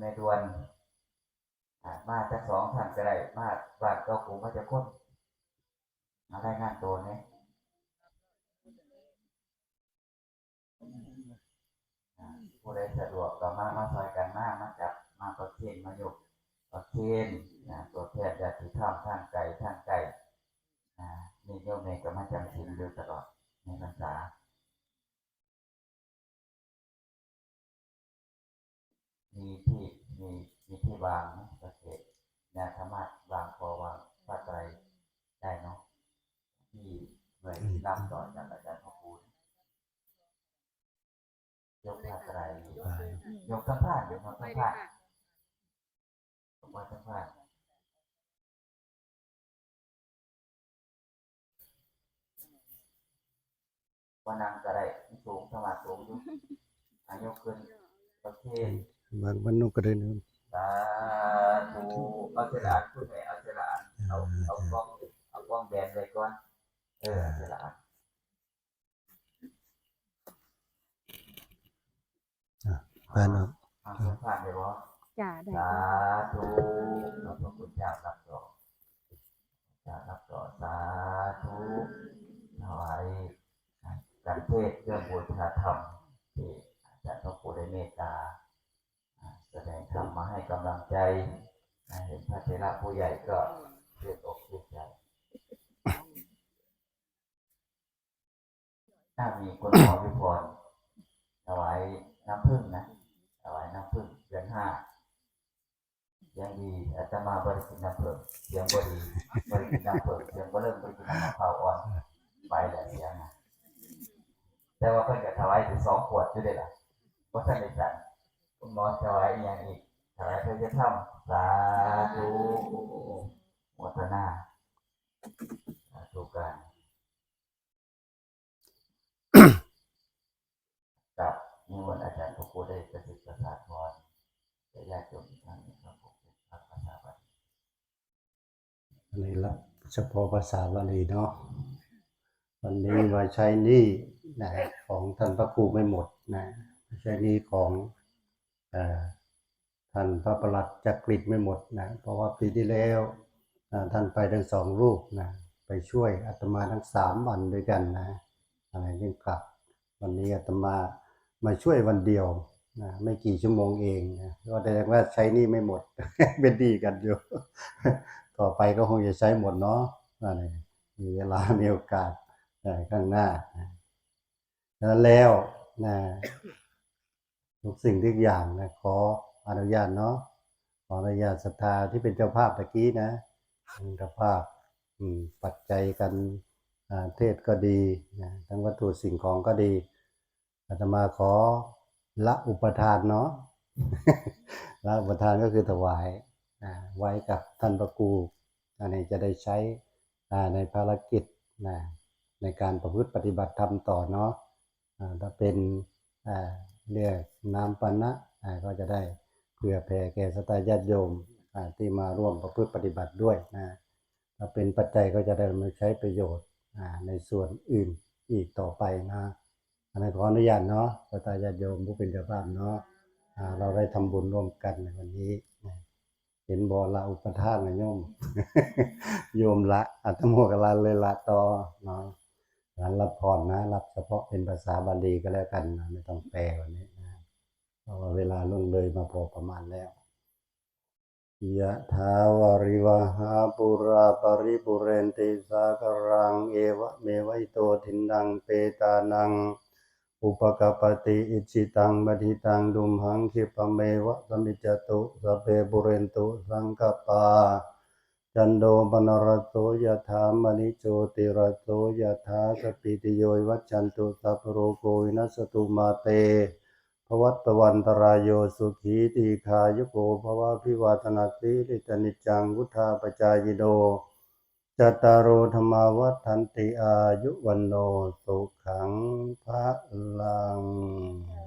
แม่ดวนอ่ามาจะสองท่านก็ได้มาบานเจ้ากูมาจะคนมาได้งานตัวเนี่ยผู้ใดสะดวกก็มามาซอยกันมามาจับมาประเคนมายกประเคนนะตัวแทนญาติธรรมทางไกลทางไก่นี่โยมเองก็มาจำศีลอยู่ตลอดในพรรษา มีที่มีมีที่วางไหมประเทศยาธรรมะวางคอวางผ้าไตรได้เนาะที่หน่วยรับต่อจากอาจารย์พ่อคูณยกผ้าไตรยกทั้งผ้ายกทั้งไปผ้าเลยค่ะยกมาทั้งผ้าวันนังก็ได้สูงสมาสูงอยู่อายกขึ้นประเทศ บางบ้านนกก็เดินสาธุเอาเสลานพูดไหนเอาเสลานเอาเอากล้องเอากล้องแบนไว้ก่อนเออเอาเสลานบ้านเนาะทำสงผ่านไปบ่จ้าได้สาธุขอบพระคุณเจ้ารับต่อเจ้ารับต่อสาธุถวายการเทศน์เรื่องบุญธรรมที่อาจารย์พระครูได้เมตตาอ่า แสดงธรรมมาให้กำลังใจเห็นพระเถระผู้ใหญ่ก็เชื่ออกเชื่อใจถ้ามีคนขอวิพรถวายน้ำผึ้งนะถวายน้ำผึ้งเดือนห้ายังดีอาตมาบริกินน้ำผึ้งเสียงบดีบริกินน้ำผึ้งเสียงก็เริ่มบริกินน้ำมะพร้าวอ่อนไปแล้วเสียงนะแต่ว่าเพิ่นก็ถวายถึงสองขวดอยู่เด้ล่ะว่าท่านได้จัด คุณหมอถวายอย่างอีกถวายพื่อจะทำสาธุโมทนาสาธุการกับนิมนต์อาจารย์พระครูได้ประสิทธิ์ประสาทพรจะญาติโยมอีกครั้งนึงครับผมเป็นพระภาษาบาลีนนี้รับเฉพาะภาษาบาลีเนาะวันนี้มาใช้นี้นะของท่านพระครูไม่หมดนะใช้นี้ของ ท่านพระประหลัดจักริดไม่หมดนะเพราะว่าปีที่แล้วท่านไปทั้งสองรูปนะไปช่วยอาตมาทั้งสามวันด้วยกันนะอะไรยิ่งกลับ วันนี้อาตมามาช่วยวันเดียวนะไม่กี่ชั่วโมงเองนะก็แสดงว่าใช้นี่ไม่หมด เป็นดีกันอยู่ต่อไปก็คงจะใช้หมดเนาะอะไรมีเวลามีโอกาสข้างหน้านะแล้วนะ ทุกสิ่งทุกอย่างนะขออนุญาตเนาะขออนุญาตศรัทธาที่เป็นเจ้าภาพตะกี้นะเป็นเจ้าภาพปัจจัยกันเทศก็ดีนะทั้งวัตถุสิ่งของก็ดีอาตมาขอละอุปทานเนาะละอุปทานก็คือถวายนะไว้กับท่านพระครูอันนี้จะได้ใช้ในภารกิจนะในการประพฤติปฏิบัติธรรมต่อเนาะถ้าเป็น เรียกน้ำปันนะก็จะได้เพื่อแผ่แก่สตาญาติโยมที่มาร่วมประพฤติปฏิบัติด้วยนะถ้าเป็นปัจจัยก็จะได้มาใช้ประโยชน์ในส่วนอื่นอีกต่อไปนะอันนี้ขออนุญาตเนาะสตาญาติโยมผู้เป็นเจ้าภาพเนาะเราได้ทำบุญร่วมกันในวันนี้เห็นบอละอุปทานนะโยมโยมละอัตโมกละเลยละต่อเนาะ งั้นรับพรนะ รับเฉพาะเป็นภาษาบาลีก็แล้วกันนะไม่ต้องแปลวันนี้นะเพราะว่าเวลาล่วงเลยมาพอประมาณแล้วยะถาวาริวหาปุราปริปุเรนติสากรัง เอวะเมวัยโตทินดังเปตานัง อุปกปปติอิจิตังบดิตังดุมหังคิปะเมวะสมิจตุสเพบุเรนตุสังกปา จันโดปนรโสยถามณิโจติรโสยถาสปิติโยวิวัจันตุสัพโรโกวินัสตุมาเตภวัตวันตรายโยสุขีตีคายุโกภวะพิวาตนาติลิตนิจจังวุธาปจายโดจตารโอธรรมาวัฏันติอายุวันโนสุขังพระลัง